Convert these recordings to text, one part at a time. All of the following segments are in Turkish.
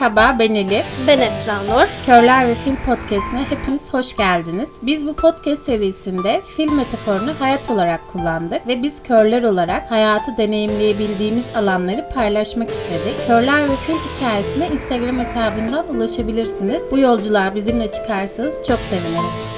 Merhaba ben Elif. Ben Esra Nur. Körler ve Fil Podcast'ine hepiniz hoş geldiniz. Biz bu podcast serisinde fil metaforunu hayat olarak kullandık ve biz körler olarak hayatı deneyimleyebildiğimiz alanları paylaşmak istedik. Körler ve Fil hikayesine Instagram hesabından ulaşabilirsiniz. Bu yolculuğa bizimle çıkarsanız çok seviniriz.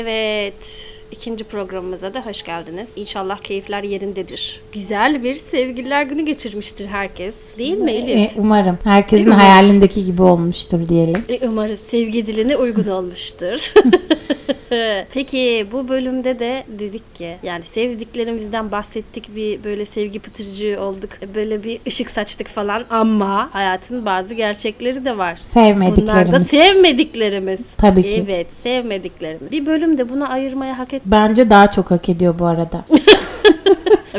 Evet, ikinci programımıza da hoş geldiniz. İnşallah keyifler yerindedir. Güzel bir sevgililer günü geçirmiştir herkes. Değil mi Elif? E, umarım herkesin mi? hayalindeki gibi olmuştur diyelim. E, umarız sevgi diline uygun olmuştur. Peki bu bölümde de dedik ki yani sevdiklerimizden bahsettik bir böyle sevgi pıtırcığı olduk. Böyle bir ışık saçtık falan ama hayatın bazı gerçekleri de var. Bunlar da Sevmediklerimiz. sevmediklerimiz. Tabii ki. Evet sevmediklerimiz. Bir bölümde buna ayırmaya hak et. Bence daha çok hak ediyor bu arada.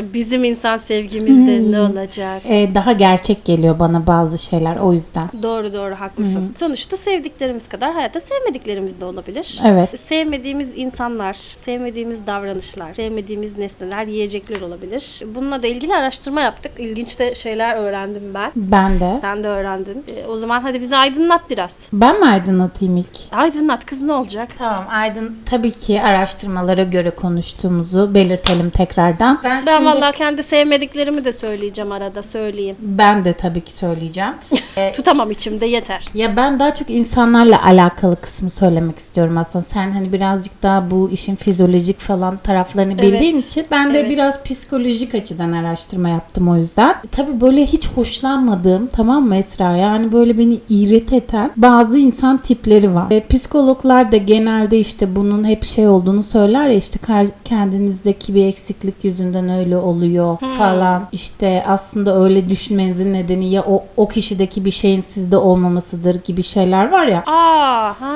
Bizim insan sevgimizde ne olacak? E, daha gerçek geliyor bana bazı şeyler o yüzden. Doğru doğru haklısın. Sonuçta sevdiklerimiz kadar hayatta sevmediklerimiz de olabilir. Evet. Sevmediğimiz insanlar, sevmediğimiz davranışlar, sevmediğimiz nesneler, yiyecekler olabilir. Bununla da ilgili araştırma yaptık. İlginç de şeyler öğrendim ben. Ben de. Sen de öğrendin. E, o zaman hadi bizi aydınlat biraz. Ben mi aydınlatayım ilk? Aydınlat kız ne olacak? Tamam Aydın tabii ki araştırmalara göre konuştuğumuzu belirtelim tekrardan. Ben, Ben şimdi- vallahi kendi sevmediklerimi de söyleyeceğim arada söyleyeyim. ben de tabii ki söyleyeceğim. Ee, Tutamam içimde yeter. ya ben daha çok insanlarla alakalı kısmı söylemek istiyorum aslında. Sen hani birazcık daha bu işin fizyolojik falan taraflarını bildiğin için ben de Evet. biraz psikolojik açıdan araştırma yaptım o yüzden. Tabii böyle hiç hoşlanmadığım tamam mı Esra? Yani böyle beni iğret eden bazı insan tipleri var. E, psikologlar da genelde işte bunun hep şey olduğunu söyler ya işte kar- kendinizdeki bir eksiklik yüzünden öyle oluyor falan. İşte aslında öyle düşünmenizin nedeni ya o, o kişideki bir şeyin sizde olmamasıdır gibi şeyler var ya. Aa, ha,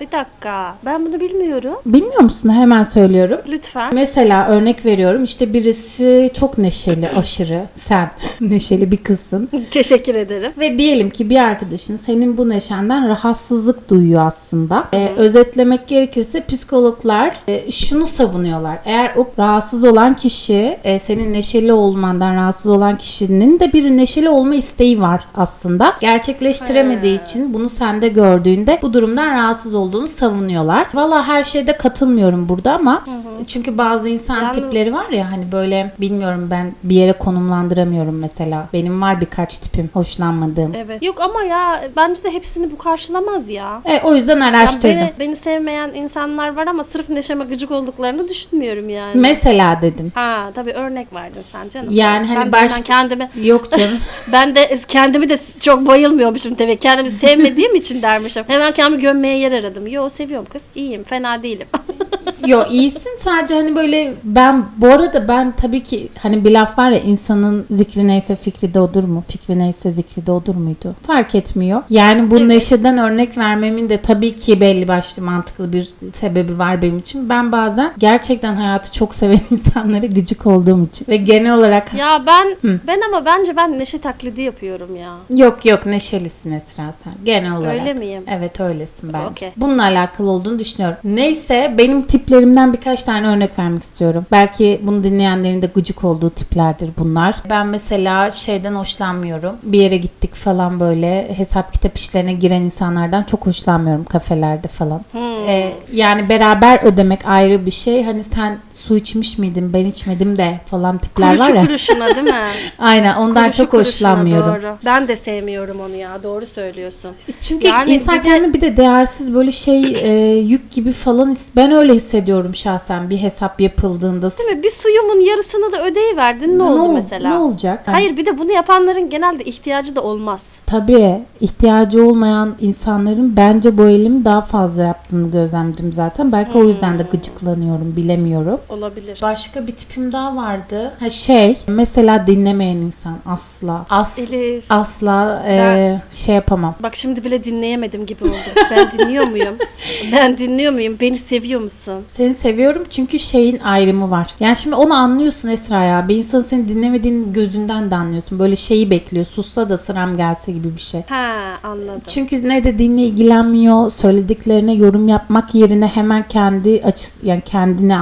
bir dakika. Ben bunu bilmiyorum. Bilmiyor musun? Hemen söylüyorum. Lütfen. Mesela örnek veriyorum işte birisi çok neşeli aşırı sen neşeli bir kızsın Teşekkür ederim. ve diyelim ki bir arkadaşın senin bu neşenden rahatsızlık duyuyor aslında. Ee, özetlemek gerekirse psikologlar e, şunu savunuyorlar. Eğer o rahatsız olan kişi e, senin neşeli olmandan rahatsız olan kişinin de bir neşeli olma isteği var aslında. Gerçekleştiremediği için bunu sende gördüğünde bu durumdan rahatsız olduğunu savunuyorlar. Valla her şeyde katılmıyorum burada ama çünkü bazı insan Yalnız- tipleri var ya hani böyle bilmiyorum ben bir yere konumlandıramıyorum mesela. Benim var birkaç tipim hoşlanmadığım. Evet. Yok ama ya bence de hepsini bu karşılamaz ya. E, o yüzden araştırdım. beni, beni sevmeyen insanlar var ama sırf neşeme gıcık olduklarını düşünmüyorum yani. Mesela dedim. ha tabii örnek verdin sen canım. Yani hani ben başka- kendimi Yok canım. ben de kendimi de çok bayılmıyormuşum tabii. Kendimi sevmediğim için dermişim. Hemen kendimi gömmeye yer aradım. Yo seviyorum kız. İyiyim. Fena değilim. Yo iyisin sadece hani böyle ben bu arada ben tabii ki hani bir laf var ya insanın zikri neyse fikri de odur mu? Fikri neyse zikri de odur muydu? Fark etmiyor. Yani bu neşeden örnek vermemin de tabii ki belli başlı mantıklı bir sebebi var benim için. Ben bazen gerçekten hayatı çok seven insanlara gıcık olduğum için ve genel olarak ya ben ben ama bence ben neşe taklidi yapıyorum ya. Yok yok neşelisin Esra sen genel olarak. Öyle miyim? Evet öylesin bence. Okey. Bununla alakalı olduğunu düşünüyorum. Neyse benim tiplerimden birkaç tane örnek vermek istiyorum. Belki bunu dinleyenlerin de gıcık olduğu tiplerdir bunlar. Ben mesela şeyden hoşlanmıyorum. Bir yere gittik falan böyle hesap kitap işlerine giren insanlardan çok hoşlanmıyorum kafelerde falan. Hmm. Ee, yani beraber ödemek ayrı bir şey. Hani sen su içmiş miydin ben içmedim de falan tipler var Kuruşu ya. kuruşuna değil mi? Aynen ondan Kuruşu çok kuruşuna, hoşlanmıyorum. Doğru. Ben de sevmiyorum onu ya. Doğru söylüyorsun. Çünkü Yani insan bir de- kendini bir de değersiz böyle şey e, yük gibi falan ben öyle hissediyorum şahsen bir hesap yapıldığında. Değil mi? Bir suyumun yarısını da ödeyiverdin ne, oldu ol- mesela? Ne olacak? Hani Hayır bir de bunu yapanların genelde ihtiyacı da olmaz. Tabii ihtiyacı olmayan insanların bence bu eylemi daha fazla yaptığını gözlemledim zaten. Belki o yüzden de Hmm. gıcıklanıyorum bilemiyorum. Olabilir. Başka bir tipim daha vardı. Ha şey mesela dinlemeyen insan asla as Elif. asla e, Ben- şey yapamam. Bak şimdi bile dinleyemedim gibi oldu. Ben dinliyor muyum? Ben dinliyor muyum? Beni seviyor musun? Seni seviyorum çünkü şeyin ayrımı var. Yani şimdi onu anlıyorsun Esra ya. Bir insanın seni dinlemediğin gözünden de anlıyorsun. Böyle şeyi bekliyor. Sussa da sıram gelse gibi bir şey. Ha anladım. Çünkü ne dediğinle ilgilenmiyor. Söylediklerine yorum yapmak yerine hemen kendi açısı yani kendine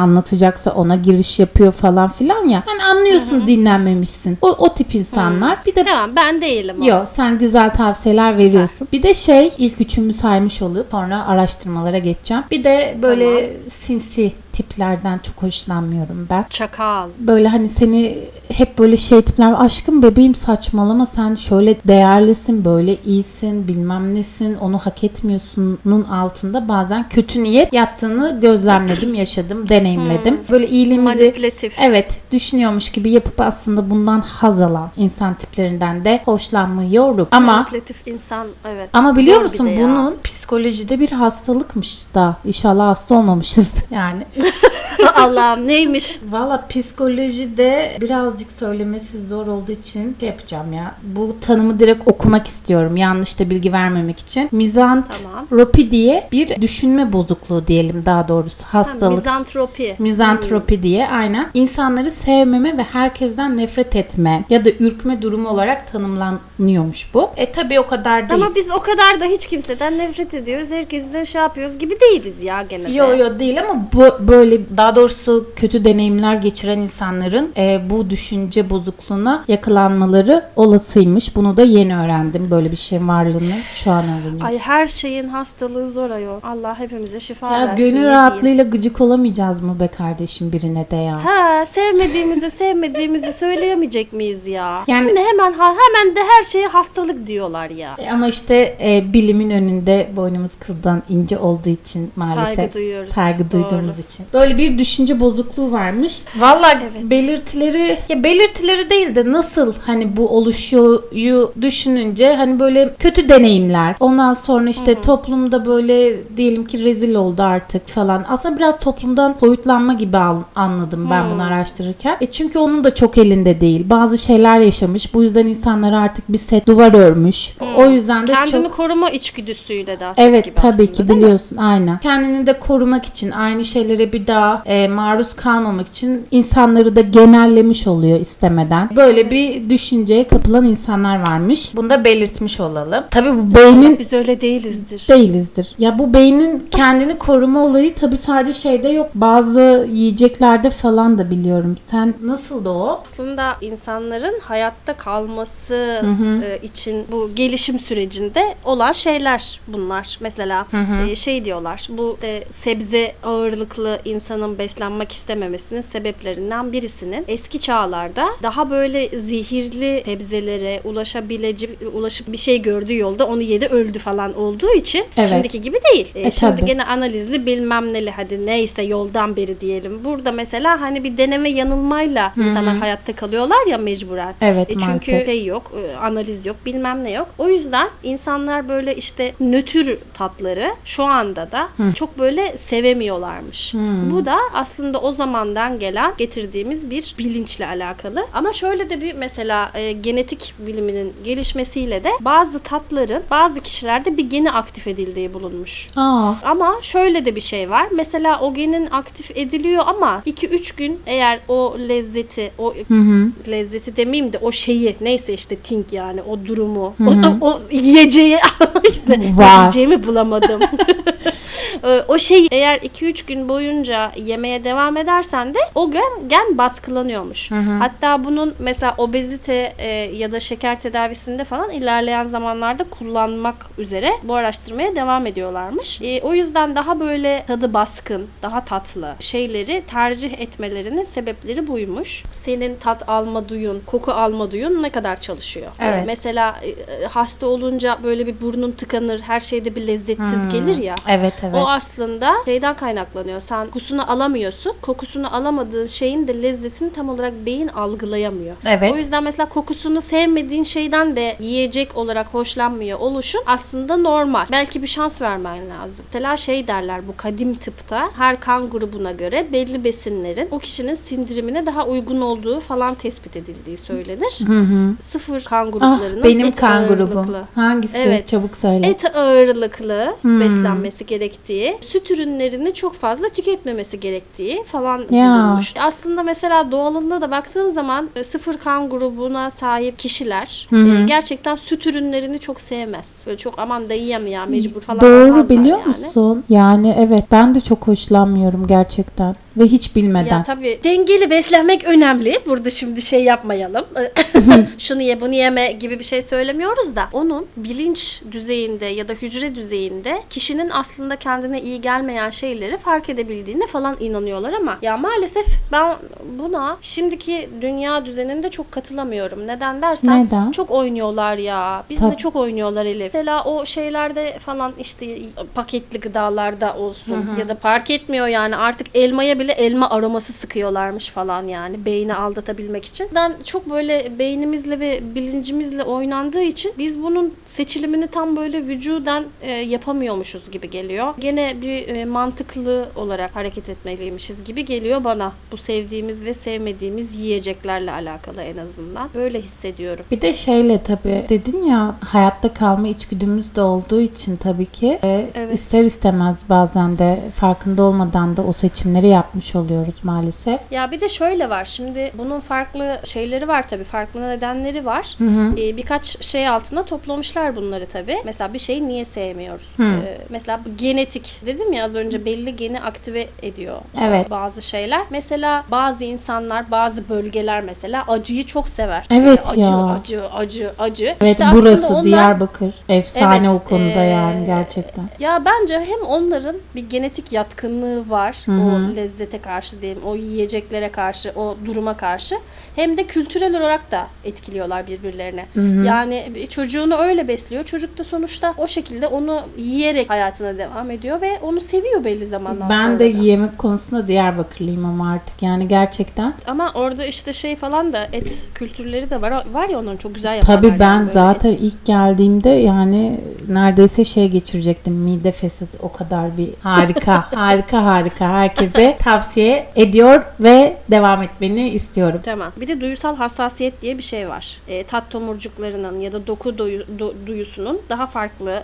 anlatacaksa ona giriş yapıyor falan filan ya. Hani anlıyorsun dinlenmemişsin. O, o tip insanlar. Bir de Tamam ben değilim. Yok sen güzel tavsiyeler veriyorsun. Bir de şey ilk üçümü saymış olup sonra araştırmalara geçeceğim. Bir de böyle sinsi tiplerden çok hoşlanmıyorum ben. Çakal. Böyle hani seni hep böyle şey tipler aşkım bebeğim saçmalama sen şöyle değerlisin böyle iyisin bilmem nesin onu hak etmiyorsunun altında bazen kötü niyet yattığını gözlemledim yaşadım deneyimledim. Böyle iyiliğimizi Manipülatif. Evet, düşünüyormuş gibi yapıp aslında bundan haz alan insan tiplerinden de hoşlanmıyorum. Ama Manipülatif insan evet. ama biliyor Zor musun ya. bunun psikolojide bir hastalıkmış da. İnşallah hasta olmamışız yani. Allah'ım neymiş? Valla psikolojide birazcık söylemesi zor olduğu için şey yapacağım ya. Bu tanımı direkt okumak istiyorum. Yanlış da bilgi vermemek için. Mizantropi diye bir düşünme bozukluğu diyelim daha doğrusu. Ha, Hastalık. mizantropi. Mizantropi diye aynen. İnsanları sevmeme ve herkesten nefret etme ya da ürkme durumu olarak tanımlanıyormuş bu. E tabi o kadar değil. Ama biz o kadar da hiç kimseden nefret ediyoruz. Herkesten şey yapıyoruz gibi değiliz ya gene de. Yo yo değil ama bu böyle daha doğrusu kötü deneyimler geçiren insanların e, bu düşünce bozukluğuna yakalanmaları olasıymış. Bunu da yeni öğrendim. Böyle bir şeyin varlığını şu an öğreniyorum. Ay her şeyin hastalığı zor ayol. Allah hepimize şifa ya versin. ne gönül rahatlığıyla gıcık olamayacağız mı be kardeşim birine de ya? Ha sevmediğimizi sevmediğimizi söyleyemeyecek miyiz ya? Yani- Yani hemen ha- hemen de her şeye hastalık diyorlar ya. E, Ama işte e, bilimin önünde boynumuz kıldan ince olduğu için maalesef Saygı duyuyoruz. saygı Doğru. duyduğumuz için. Böyle bir düşünce bozukluğu varmış. Vallahi Evet. belirtileri ya belirtileri değil de nasıl hani bu oluşuyu düşününce hani böyle kötü deneyimler. Ondan sonra işte toplumda böyle diyelim ki rezil oldu artık falan. Aslında biraz toplumdan soyutlanma gibi anladım ben bunu araştırırken. E çünkü onun da çok elinde değil. Bazı şeyler yaşamış. Bu yüzden insanlar artık bir set duvar örmüş. O yüzden de Kendini çok koruma içgüdüsüyle daha çok Evet gibi tabii aslında, ki biliyorsun aynen. Kendini de korumak için aynı şeylere bir daha e, maruz kalmamak için insanları da genellemiş oluyor istemeden. Böyle bir düşünceye kapılan insanlar varmış. Bunu da belirtmiş olalım. Tabii bu beynin Biz öyle değilizdir. değilizdir. Ya bu beynin kendini koruma olayı tabii sadece şeyde yok. Bazı yiyeceklerde falan da biliyorum. Sen nasıl da o? Aslında insanların hayatta kalması e, için bu gelişim sürecinde olan şeyler bunlar. Mesela e, şey diyorlar bu de sebze ağırlıklı insanın beslenmek istememesinin sebeplerinden birisinin eski çağlarda daha böyle zehirli sebzelere ulaşabilecek ulaşıp bir şey gördüğü yolda onu yedi öldü falan olduğu için Evet. şimdiki gibi değil. E, E, şimdi tabii. gene analizli bilmem neli hadi neyse yoldan beri diyelim. Burada mesela hani bir deneme yanılmayla insanlar hayatta kalıyorlar ya mecburen. Evet, E çünkü maalesef. şey yok, e, analiz yok, bilmem ne yok. O yüzden insanlar böyle işte nötr tatları şu anda da çok böyle sevemiyorlarmış. Bu da aslında o zamandan gelen getirdiğimiz bir bilinçle alakalı. Ama şöyle de bir mesela e, genetik biliminin gelişmesiyle de bazı tatların bazı kişilerde bir geni aktif edildiği bulunmuş. Aa, Ama şöyle de bir şey var. Mesela o genin aktif ediliyor ama 2-3 gün eğer o lezzeti, o lezzeti demeyeyim de o şeyi neyse işte think yani o durumu, o, o yiyeceği işte yiyeceğimi bulamadım. Ee, o şeyi eğer 2-3 gün boyunca yemeye devam edersen de o gen, gen baskılanıyormuş. Hatta bunun mesela obezite e, ya da şeker tedavisinde falan ilerleyen zamanlarda kullanmak üzere bu araştırmaya devam ediyorlarmış. E, o yüzden daha böyle tadı baskın, daha tatlı şeyleri tercih etmelerinin sebepleri buymuş. Senin tat alma duyun, koku alma duyun ne kadar çalışıyor? E, Evet. mesela e, hasta olunca böyle bir burnun tıkanır, her şeyde bir lezzetsiz gelir ya. evet evet. O aslında şeyden kaynaklanıyor. Sen kokusunu alamıyorsun. Kokusunu alamadığın şeyin de lezzetini tam olarak beyin algılayamıyor. Evet. O yüzden mesela kokusunu sevmediğin şeyden de yiyecek olarak hoşlanmıyor oluşun aslında normal. Belki bir şans vermen lazım. Mesela şey derler bu kadim tıpta her kan grubuna göre belli besinlerin o kişinin sindirimine daha uygun olduğu falan tespit edildiği söylenir. Sıfır kan Ah, gruplarının benim et kan ağırlıklı. grubum. Hangisi? Evet. Çabuk söyle. Et ağırlıklı Hmm. beslenmesi gerektiği gerektiği, süt ürünlerini çok fazla tüketmemesi gerektiği falan Ya. bulunmuş. Aslında mesela doğalında da baktığın zaman e, sıfır kan grubuna sahip kişiler Hı hı. e, gerçekten süt ürünlerini çok sevmez. Böyle çok aman da yiyem ya mecbur falan Doğru biliyor yani. musun? Yani evet ben de çok hoşlanmıyorum gerçekten ve hiç bilmeden. Ya tabii dengeli beslenmek önemli. Burada şimdi şey yapmayalım. Şunu ye bunu yeme gibi bir şey söylemiyoruz da onun bilinç düzeyinde ya da hücre düzeyinde kişinin aslında kendine iyi gelmeyen şeyleri fark edebildiğine falan inanıyorlar ama ya maalesef ben buna şimdiki dünya düzeninde çok katılamıyorum. Neden dersen Neden? çok oynuyorlar ya. Biz de Tabii. çok oynuyorlar Elif. Mesela o şeylerde falan işte paketli gıdalarda olsun ya da fark etmiyor yani artık elmaya bile elma aroması sıkıyorlarmış falan yani beyni aldatabilmek için. Ben çok böyle beynimizle ve bilincimizle oynandığı için biz bunun seçilimini tam böyle vücuden e, yapamıyormuşuz gibi geliyor. Gene bir e, mantıklı olarak hareket etmeliymişiz gibi geliyor bana. Bu sevdiğimiz ve sevmediğimiz yiyeceklerle alakalı en azından. Böyle hissediyorum. Bir de şeyle tabii dedin ya hayatta kalma içgüdümüz de olduğu için tabii ki e, Evet. ister istemez bazen de farkında olmadan da o seçimleri yapmış oluyoruz maalesef. Ya bir de şöyle var. Şimdi bunun farklı şeyleri var tabii. Farklı nedenleri var. Hı hı. Ee, birkaç şey altına toplamışlar bunları tabii. Mesela bir şeyi niye sevmiyoruz? Hı. Ee, mesela bu genetik dedim ya az önce belli geni aktive ediyor Evet. bazı şeyler. Mesela bazı insanlar, bazı bölgeler mesela acıyı çok sever. Evet acı, ya. Acı, acı, acı. Evet İşte burası onlar- Diyarbakır. Efsane Evet, o konuda ee, yani gerçekten. Ya bence hem onların bir genetik yatkınlığı var Hı hı. o lezzete karşı diyeyim, o yiyeceklere karşı, o duruma karşı hem de kültürel olarak da etkiliyorlar birbirlerine. Yani bir çocuğunu öyle besliyor. Çocuk da sonuçta o şekilde onu yiyerek hayatına devam ediyor ve onu seviyor belli zamanlar Ben de yemek konusunda Diyarbakırlıyım ama artık yani gerçekten. Ama orada işte şey falan da et kültürleri de var. Var ya onların çok güzel yaparlar. Tabii ben yani zaten et. ilk geldiğimde yani neredeyse şey geçirecektim. Mide fesatı o kadar bir harika, harika, harika. Herkese tavsiye ediyor ve devam etmeni istiyorum. Tamam. Bir de duyusal hassasiyet diye bir şey var. E, tat tomurcuklarının ya da doku duyu- du- duyusunun daha farklı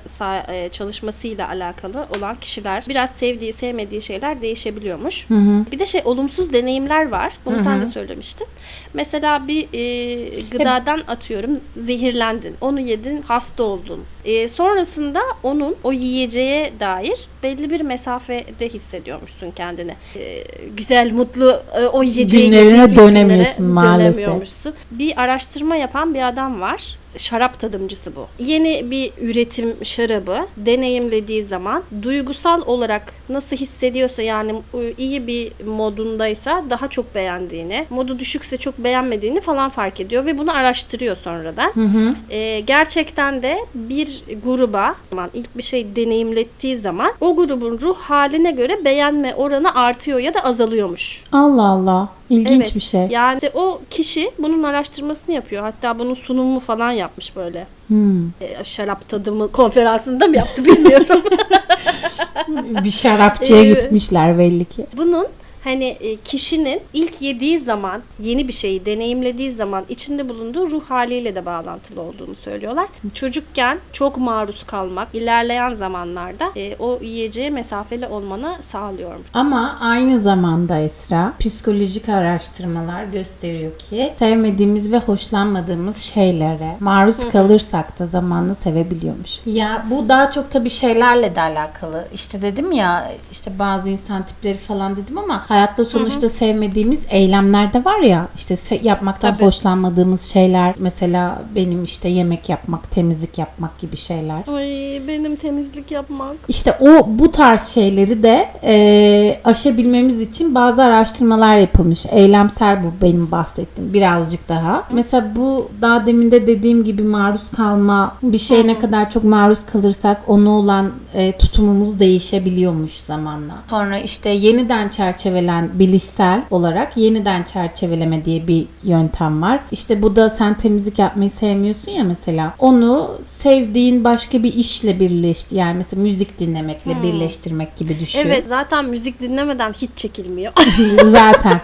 e, çalışmasıyla alakalı olan kişiler biraz sevdiği sevmediği şeyler değişebiliyormuş. Hı hı. Bir de şey olumsuz deneyimler var. Bunu sen de söylemiştin. Mesela bir e, gıdadan atıyorum zehirlendin. Onu yedin hasta oldun. E, sonrasında onun o yiyeceğe dair belli bir mesafede hissediyormuşsun kendini. E, güzel, mutlu e, o yiyeceği Günlerine dönemiyorsun maalesef. dönemiyormuşsun. Bir araştırma yapan bir adam var. Şarap tadımcısı bu. Yeni bir üretim şarabı deneyimlediği zaman duygusal olarak nasıl hissediyorsa yani e, iyi bir modundaysa daha çok beğendiğini, modu düşükse çok beğenmediğini falan fark ediyor ve bunu araştırıyor sonradan. Hı hı. Ee, gerçekten de bir gruba zaman ilk bir şey deneyimlettiği zaman o grubun ruh haline göre beğenme oranı artıyor ya da azalıyormuş. Allah Allah. İlginç Evet. bir şey. Yani işte o kişi bunun araştırmasını yapıyor. Hatta bunun sunumu falan yapmış böyle. Hmm. Ee, şarap tadımı konferansında mı yaptı bilmiyorum. Bir şarapçıya gitmişler belli ki. bunun hani e, kişinin ilk yediği zaman yeni bir şeyi deneyimlediği zaman içinde bulunduğu ruh haliyle de bağlantılı olduğunu söylüyorlar. Çocukken çok maruz kalmak ilerleyen zamanlarda e, o yiyeceğe mesafeli olmanı sağlıyormuş. Ama aynı zamanda Esra psikolojik araştırmalar gösteriyor ki sevmediğimiz ve hoşlanmadığımız şeylere maruz kalırsak da zamanla sevebiliyormuş. Ya bu daha çok tabii şeylerle de alakalı. İşte dedim ya işte bazı insan tipleri falan dedim ama hayatta sonuçta sevmediğimiz eylemler de var ya işte yapmaktan Tabii. hoşlanmadığımız şeyler mesela benim işte yemek yapmak, temizlik yapmak gibi şeyler. Ay benim temizlik yapmak. İşte o bu tarz şeyleri de e, aşabilmemiz için bazı araştırmalar yapılmış. Eylemsel bu benim bahsettiğim birazcık daha. Mesela bu daha demin de dediğim gibi maruz kalma bir şeye ne kadar çok maruz kalırsak ona olan e, tutumumuz değişebiliyormuş zamanla. Sonra işte yeniden çerçevelen bilişsel olarak yeniden çerçeveleme diye bir yöntem var. İşte bu da sen temizlik yapmayı sevmiyorsun ya mesela. Onu sevdiğin başka bir işle birleşti. Yani mesela müzik dinlemekle birleştirmek gibi düşün. Evet zaten müzik dinlemeden hiç çekilmiyor. Zaten.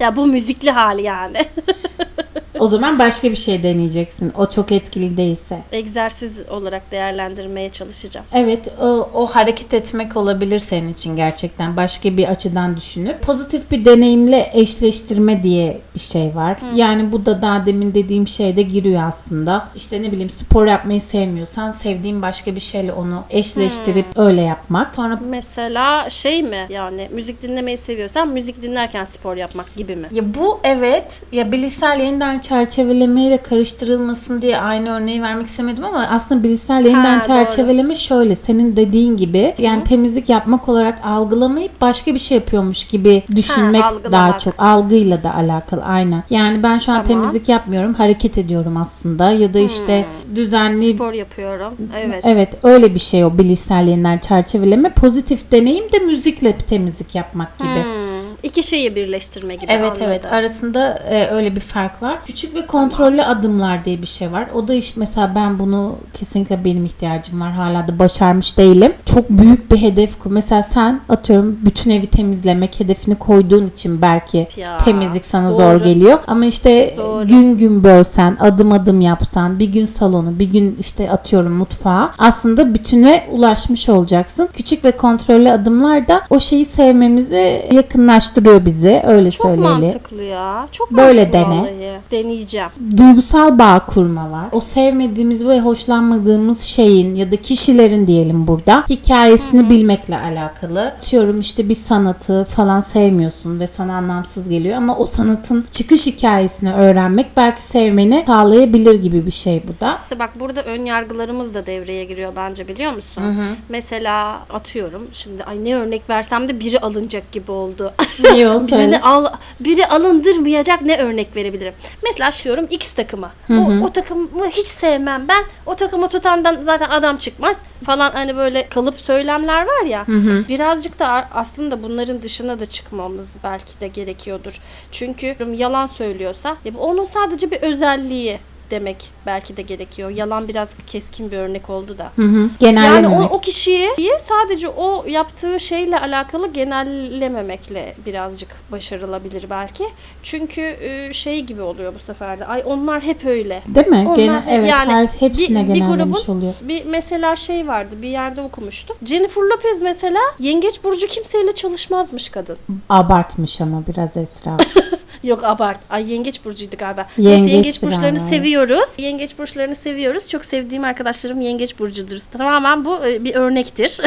ya bu müzikli hali yani. O zaman başka bir şey deneyeceksin. O çok etkili değilse. Egzersiz olarak değerlendirmeye çalışacağım. Evet o, o hareket etmek olabilir senin için gerçekten başka bir açıdan düşünüp pozitif bir deneyimle eşleştirme diye bir şey var. Yani bu da daha demin dediğim şeyde giriyor aslında. İşte ne bileyim spor yapmayı sevmiyorsan sevdiğin başka bir şeyle onu eşleştirip öyle yapmak. Sonra Mesela şey mi yani müzik dinlemeyi seviyorsan müzik dinlerken spor yapmak gibi mi? Ya bu evet ya bilişsel yeniden çerçevelemeyle karıştırılmasın diye aynı örneği vermek istemedim ama aslında bilişsel yeniden Ha, çerçeveleme şöyle senin dediğin gibi yani temizlik yapmak olarak algılamayıp başka bir şey yapıyormuş gibi düşünmek algılamak. daha çok algıyla da alakalı aynen. Yani ben şu an Tamam. temizlik yapmıyorum hareket ediyorum aslında ya da işte düzenli Spor yapıyorum. Evet. Evet öyle bir şey o bilişsel yeniden çerçeveleme pozitif deneyim de müzikle temizlik yapmak gibi. Hmm, iki şeyi birleştirme gibi Evet anladım. evet arasında e, öyle bir fark var. Küçük ve kontrollü adımlar diye bir şey var. O da işte mesela ben bunu kesinlikle benim ihtiyacım var. Hala da başarmış değilim. Çok büyük bir hedef koy. Mesela sen atıyorum bütün evi temizlemek hedefini koyduğun için belki Ya, temizlik sana doğru. zor geliyor. Ama işte Doğru. gün gün bölsen, adım adım yapsan, bir gün salonu, bir gün işte atıyorum mutfağı aslında bütüne ulaşmış olacaksın. Küçük ve kontrollü adımlar da o şeyi sevmemizi yakınlaştırıyor bizi. Öyle Çok söyleyelim. mantıklı ya. Çok Böyle mantıklı dene. vallahi. Deneyeceğim. duygusal bağ kurma var. O sevmediğimiz ve hoşlanmadığımız şeyin ya da kişilerin diyelim burada hikayesini bilmekle alakalı. Diyorum işte bir sanatı falan sevmiyorsun ve sana anlamsız geliyor ama o sanatın çıkış hikayesini öğrenmek belki sevmeni sağlayabilir gibi bir şey bu da. İşte bak burada ön yargılarımız da devreye giriyor bence biliyor musun? Mesela atıyorum şimdi ay ne örnek versem de biri alınacak gibi oldu. Niye o Birini al, biri alındırmayacak ne örnek verebilirim? Mesela şiyorum X takımı. O, o takımı hiç sevmem ben. O takımı tutandan zaten adam çıkmaz falan hani böyle kalıp söylemler var ya. Birazcık da aslında bunların dışına da çıkmamız belki de gerekiyordur. Çünkü yalan söylüyorsa ya bu onun sadece bir özelliği demek belki de gerekiyor. Yalan biraz keskin bir örnek oldu da. Hı hı. Yani Genellememek. o, o kişiyi sadece o yaptığı şeyle alakalı genellememekle birazcık başarılabilir belki. Çünkü e, şey gibi oluyor bu sefer de. Ay onlar hep öyle. Değil mi? Onlar Gene, evet yani her, hepsine bir- bir grubun- oluyor. Bir mesela şey vardı bir yerde okumuştum. Jennifer Lopez mesela yengeç burcu kimseyle çalışmazmış kadın. Abartmış ama biraz Esra. Yok abart. Ay yengeç burcuydu galiba. Yengeçti Neyse yengeç burçlarını galiba. seviyoruz. Yengeç burçlarını seviyoruz. Çok sevdiğim arkadaşlarım yengeç burcudur. Tamamen bu e, bir örnektir.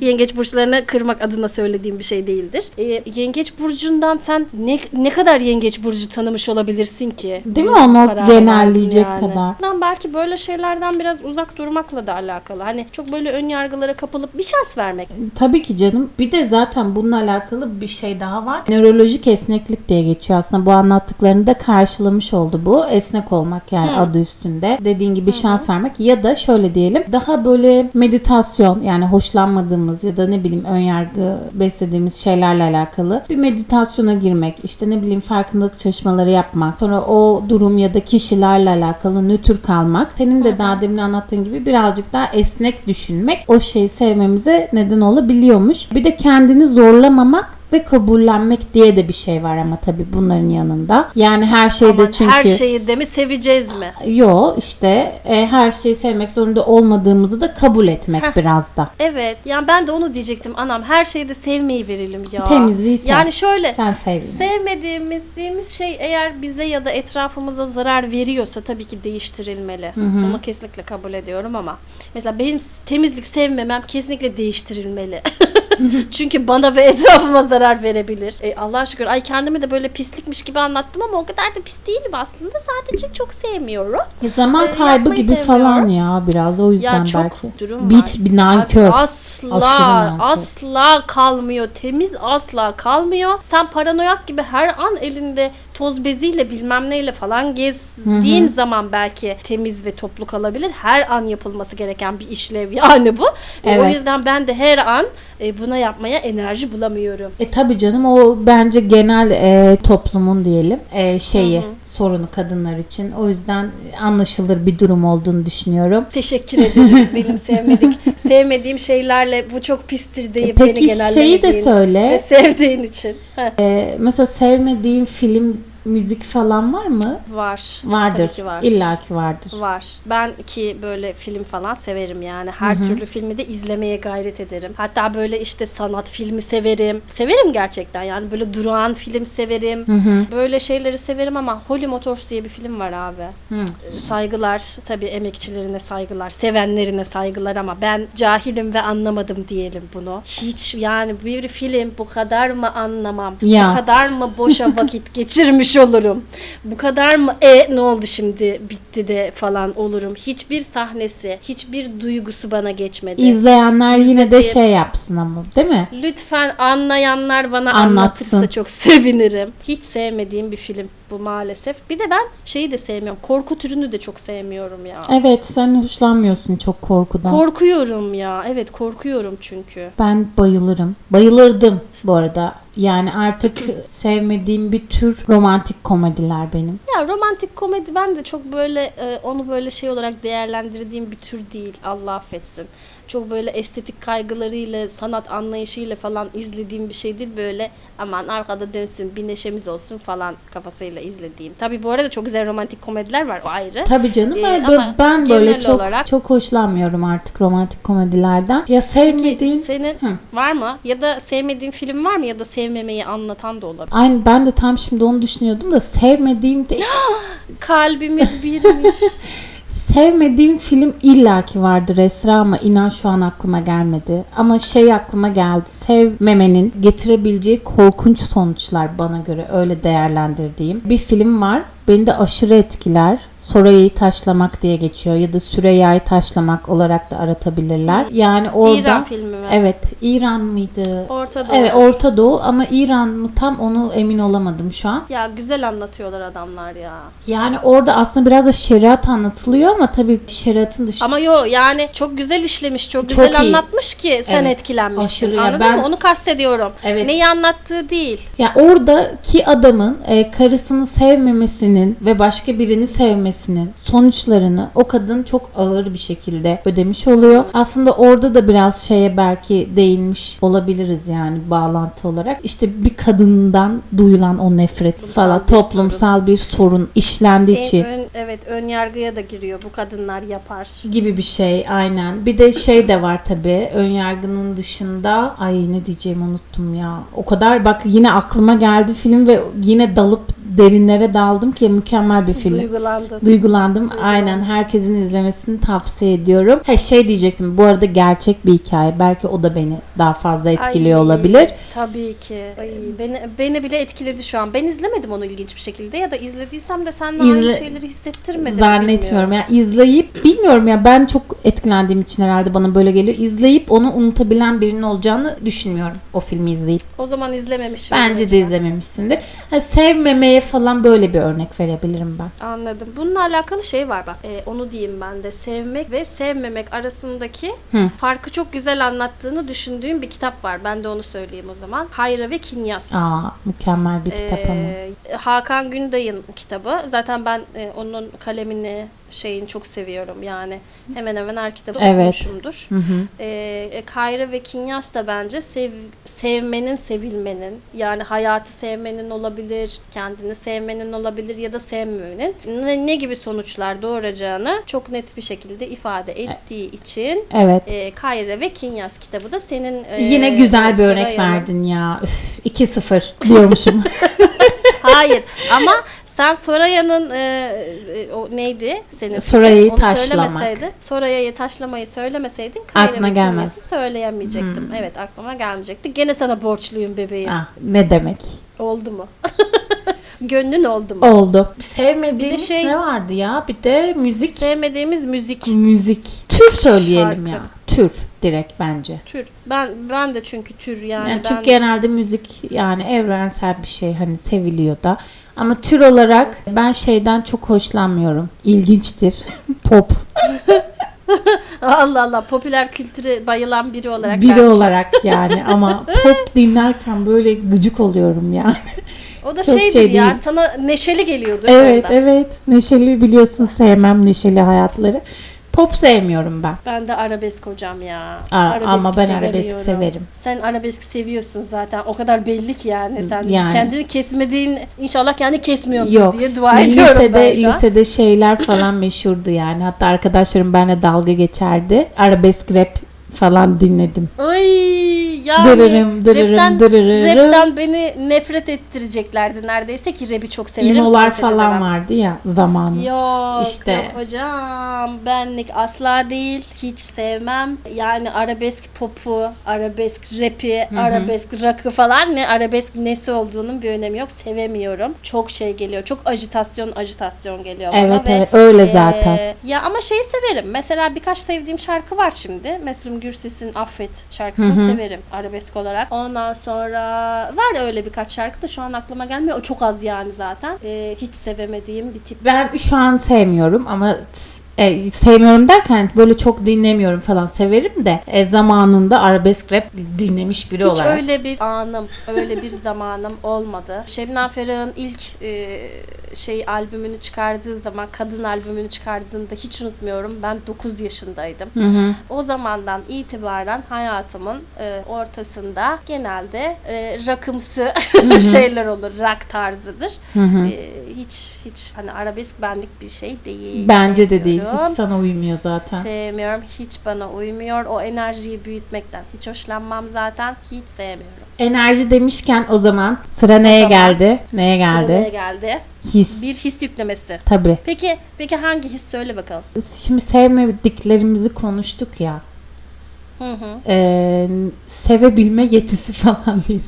yengeç burçlarını kırmak adına söylediğim bir şey değildir. E, yengeç burcundan sen ne ne kadar yengeç burcu tanımış olabilirsin ki? Değil mi? Onu genelleyecek verdin kadar. Bundan belki böyle şeylerden biraz uzak durmakla da alakalı. Hani çok böyle ön yargılara kapılıp bir şans vermek. Tabii ki canım. Bir de zaten bununla alakalı bir şey daha var. Nörolojik esneklik diye geçiyor aslında. Bu anlattıklarını da karşılamış oldu bu. Esnek olmak yani adı üstünde. Dediğin gibi şans vermek ya da şöyle diyelim daha böyle meditasyon yani hoşlanmadığımız ya da ne bileyim ön yargı beslediğimiz şeylerle alakalı bir meditasyona girmek. işte ne bileyim farkındalık çalışmaları yapmak. Sonra o durum ya da kişilerle alakalı nötr kalmak. Senin de daha demin anlattığın gibi birazcık daha esnek düşünmek o şeyi sevmemize neden olabiliyormuş. Bir de kendini zorlamamak ve kabullenmek diye de bir şey var ama tabii bunların yanında. Yani her şeyde Aman çünkü Her şeyi de mi seveceğiz mi? yo işte e, her şeyi sevmek zorunda olmadığımızı da kabul etmek Heh. biraz da. Evet. Yani ben de onu diyecektim. Anam her şeyde sevmeyi verelim ya. Temizliği sev. Yani şöyle Sen sevme. sevmediğimiz şey eğer bize ya da etrafımıza zarar veriyorsa tabii ki değiştirilmeli. Bunu kesinlikle kabul ediyorum ama mesela benim temizlik sevmemem kesinlikle değiştirilmeli. Çünkü bana ve etrafıma zarar verebilir. E, Allah'a şükür. Ay kendimi de böyle pislikmiş gibi anlattım ama o kadar da pis değilim aslında. Sadece çok sevmiyorum. E, zaman e, kaybı gibi sevmiyorum. falan ya biraz o yüzden Ya çok belki. durum Bit bir nankör. Abi Asla nankör. asla kalmıyor. Temiz asla kalmıyor. Sen paranoyak gibi her an elinde toz beziyle bilmem neyle falan gezdiğin zaman belki temiz ve toplu kalabilir. Her an yapılması gereken bir işlev yani bu. E, O Evet. yüzden ben de her an e, buna yapmaya enerji bulamıyorum. E tabii canım o bence genel e, toplumun diyelim e, şeyi sorunu kadınlar için. O yüzden anlaşılır bir durum olduğunu düşünüyorum. Teşekkür ederim benim sevmedik sevmediğim şeylerle bu çok pistir deyip beni Peki şeyi de genellemediğin söyle. ve sevdiğin için. E, mesela sevmediğin film müzik falan var mı? Var. Vardır. Tabii ki var. İlla ki vardır. Var. Ben ki böyle film falan severim yani. Her türlü filmi de izlemeye gayret ederim. Hatta böyle işte sanat filmi severim. Severim gerçekten yani böyle durağan film severim. Böyle şeyleri severim ama Holy Motors diye bir film var abi. Hı. Saygılar tabii emekçilerine saygılar, sevenlerine saygılar ama ben cahilim ve anlamadım diyelim bunu. Hiç yani bir film bu kadar mı anlamam? Ya. Bu kadar mı boşa vakit geçirmiş olurum? Bu kadar mı e ne oldu şimdi bitti de falan olurum? Hiçbir sahnesi, hiçbir duygusu bana geçmedi. İzleyenler yine de şey yapsın ama değil mi? Lütfen anlayanlar bana Anlatsın. anlatırsa çok sevinirim. Hiç sevmediğim bir film bu maalesef. Bir de ben şeyi de sevmiyorum. Korku türünü de çok sevmiyorum ya. Evet sen hoşlanmıyorsun çok korkudan. Korkuyorum ya. Evet korkuyorum çünkü. ben bayılırım. Bayılırdım bu arada. Yani artık sevmediğim bir tür romantik komediler benim. Ya romantik komedi ben de çok böyle e, onu böyle şey olarak değerlendirdiğim bir tür değil. Allah affetsin. Çok böyle estetik kaygılarıyla, sanat anlayışıyla falan izlediğim bir şey değil. Böyle aman arkada dönsün, bir neşemiz olsun falan kafasıyla izlediğim. Tabii bu arada çok güzel romantik komediler var o ayrı. Tabii canım Ee, ben- ama ben böyle çok olarak- çok hoşlanmıyorum artık romantik komedilerden. Ya Peki sevmediğin senin Hı. var mı? Ya da sevmediğin film var mı? Ya da sevmemeyi anlatan da olabilir. Aynı ben de tam şimdi onu düşünüyordum da sevmediğim de Kalbimiz birmiş. sevmediğim film illaki vardır Esra ama inan şu an aklıma gelmedi. Ama şey aklıma geldi. Sevmemenin getirebileceği korkunç sonuçlar bana göre öyle değerlendirdiğim bir film var. Beni de aşırı etkiler. Sorayı taşlamak diye geçiyor ya da Süreyya'yı taşlamak olarak da aratabilirler. Yani orada İran filmi mi? Evet, İran mıydı? Orta Doğu. Evet, Orta Doğu ama İran mı tam onu emin olamadım şu an. Ya güzel anlatıyorlar adamlar ya. Yani orada aslında biraz da şeriat anlatılıyor ama tabii şeriatın dışı. Ama yo yani çok güzel işlemiş, çok Çok güzel iyi. anlatmış ki sen Evet. etkilenmişsin. Aşırı. Anladın Ben- mı? Onu kastediyorum. Evet. Neyi anlattığı değil. Ya oradaki adamın e, karısını sevmemesinin ve başka birini sevmesinin sonuçlarını o kadın çok ağır bir şekilde ödemiş oluyor. Aslında orada da biraz şeye belki değinmiş olabiliriz yani bağlantı olarak. İşte bir kadından duyulan o nefret Toplumsal falan bir toplumsal bir sorun işlendiği En, için ön, evet ön yargıya da giriyor. Bu kadınlar yapar. gibi bir şey aynen. Bir de şey de var tabii ön yargının dışında ay ne diyeceğimi unuttum ya. O kadar bak yine aklıma geldi film ve yine dalıp derinlere daldım ki mükemmel bir film. Duygulandın. Duygulandım. Aynen herkesin izlemesini tavsiye ediyorum. Ha şey diyecektim. Bu arada gerçek bir hikaye. Belki o da beni daha fazla etkiliyor Ay, olabilir. Tabii ki. Ay, beni beni bile etkiledi şu an. Ben izlemedim onu ilginç bir şekilde ya da izlediysem de aynı İzle- şeyleri hissettirmedim. Zannetmiyorum. bilmiyorum. Yani izleyip bilmiyorum ya ben çok etkilendiğim için herhalde bana böyle geliyor. İzleyip onu unutabilen birinin olacağını düşünmüyorum. O filmi izleyip. O zaman izlememişim. Bence de izlememişsindir. Ha, sevmemeye falan böyle bir örnek verebilirim ben. Anladım. Bununla alakalı şey var bak. Ee, onu diyeyim ben de. Sevmek ve sevmemek arasındaki Hı. farkı çok güzel anlattığını düşündüğüm bir kitap var. Ben de onu söyleyeyim o zaman. Hayra ve Kinyas. Aa mükemmel bir kitap ama. Ee, Hakan Günday'ın kitabı. Zaten ben e, onun kalemini şeyini çok seviyorum yani. Hemen hemen her kitabı Evet. okumuşumdur. Hı hı. Ee, Kayra ve Kinyas da bence sev, sevmenin, sevilmenin yani hayatı sevmenin olabilir, kendini sevmenin olabilir ya da sevmemenin ne, ne gibi sonuçlar doğuracağını çok net bir şekilde ifade ettiği için Evet. e, Kayra ve Kinyas kitabı da senin e, Yine güzel bir örnek verdin ya. Üf, 2-0 diyormuşum. Hayır ama sen Soraya'nın e, e, o neydi senin Soraya'yı Onu taşlamak. söylemeseydin, Soraya'yı taşlamayı söylemeseydin Aklına ve gelmez. Hmm. Kinyas'ı söyleyemeyecektim. Evet aklıma gelmeyecekti. Gene sana borçluyum bebeğim. ah, ne demek? Oldu mu? Gönlün oldu mu? Oldu. Sevmediğimiz Bir de şey- ne vardı ya? Bir de müzik. Sevmediğimiz müzik Müzik. Tür söyleyelim Şarkı. ya. Tür direkt bence. tür. Ben ben de çünkü tür yani, Yani ben çünkü genelde müzik yani evrensel bir şey hani seviliyor da. Ama tür olarak ben şeyden çok hoşlanmıyorum. İlginçtir. Pop. Allah Allah popüler kültüre bayılan biri olarak Biri ben- olarak yani ama pop dinlerken böyle gıcık oluyorum yani. O da çok şeydir şey ya değil. sana neşeli geliyordur Evet ondan. evet neşeli biliyorsun sevmem neşeli hayatları. Pop sevmiyorum ben. Ben de arabesk hocam ya. Ara- Arabeski ama ben arabesk severim. Sen arabesk seviyorsun zaten. O kadar belli ki yani. Sen Yani. kendini kesmediğin inşallah kendi kesmiyorsun Yok. diye dua ediyorum ben lisede an. lisede şeyler falan meşhurdu yani. Hatta arkadaşlarım benimle dalga geçerdi. Arabesk rap falan dinledim. Ay yani Dırırım, dırırım, rapten, dırırırım. rapten beni nefret ettireceklerdi neredeyse ki rap'i çok severim. İmolar falan edemem. vardı ya zamanı. Yok İşte. yok hocam benlik asla değil hiç sevmem yani arabesk popu arabesk rapi arabesk rock'ı falan ne arabesk nesi olduğunun bir önemi yok sevemiyorum çok şey geliyor çok ajitasyon ajitasyon geliyor bana Evet, ve, evet, öyle e, zaten. ya ama şeyi severim mesela birkaç sevdiğim şarkı var şimdi Müslüm Gürses'in Affet şarkısını severim arabesk olarak. Ondan sonra var öyle birkaç şarkı da şu an aklıma gelmiyor. O çok az yani zaten. E, hiç sevemediğim bir tip. Ben şu an sevmiyorum ama e, sevmiyorum derken böyle çok dinlemiyorum falan severim de e, zamanında arabesk rap dinlemiş biri Hiç olarak. öyle bir anım, öyle bir zamanım olmadı. Şebnem Ferah'ın ilk e, şey albümünü çıkardığı zaman, kadın albümünü çıkardığında hiç unutmuyorum. Ben 9 yaşındaydım. Hı hı. O zamandan itibaren hayatımın e, ortasında genelde e, rakımsı şeyler olur. Rock tarzıdır. E, hiç hiç hani arabesk benlik bir şey değil. Bence de değil. Sevmiyorum. Hiç sana uymuyor zaten. Sevmiyorum. Hiç bana uymuyor. O enerjiyi büyütmekten hiç hoşlanmam zaten. Hiç sevmiyorum. Enerji demişken o zaman sıra neye zaman geldi? Neye geldi? Sıraya geldi. His. Bir his yüklemesi. Tabii. Peki peki hangi his söyle bakalım. Şimdi sevmediklerimizi konuştuk ya. Hı hı. Ee, sevebilme yetisi falan değil.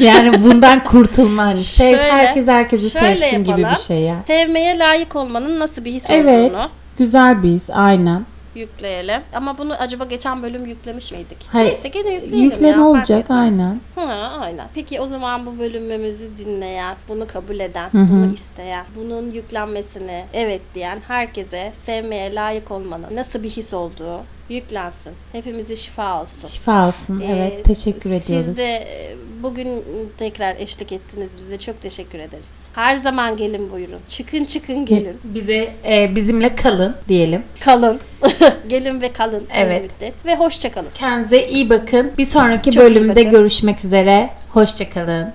Yani bundan kurtulma hani sev Şöyle- herkes herkesi şöyle sevsin gibi bir yapalım. şey ya. Sevmeye layık olmanın nasıl bir his Evet. olduğunu Güzel bir his aynen. yükleyelim. Ama bunu acaba geçen bölüm yüklemiş miydik? Hayır. Neyse gene yükleyelim Yükle ya, ne fark olacak etmez. aynen. Ha, aynen. Peki o zaman bu bölümümüzü dinleyen, bunu kabul eden, Hı hı. bunu isteyen, bunun yüklenmesini evet diyen herkese sevmeye layık olmanın nasıl bir his olduğu yüklensin. Hepimize şifa olsun. Şifa olsun. Ee, Evet teşekkür ediyoruz. Siz de e, bugün tekrar eşlik ettiniz bize. Çok teşekkür ederiz. Her zaman gelin buyurun. Çıkın çıkın gelin. Bize e, bizimle kalın diyelim. kalın. gelin ve kalın Evet. müddet. Ve hoşça kalın. Kendinize iyi bakın. Bir sonraki Çok bölümde görüşmek üzere. Hoşçakalın.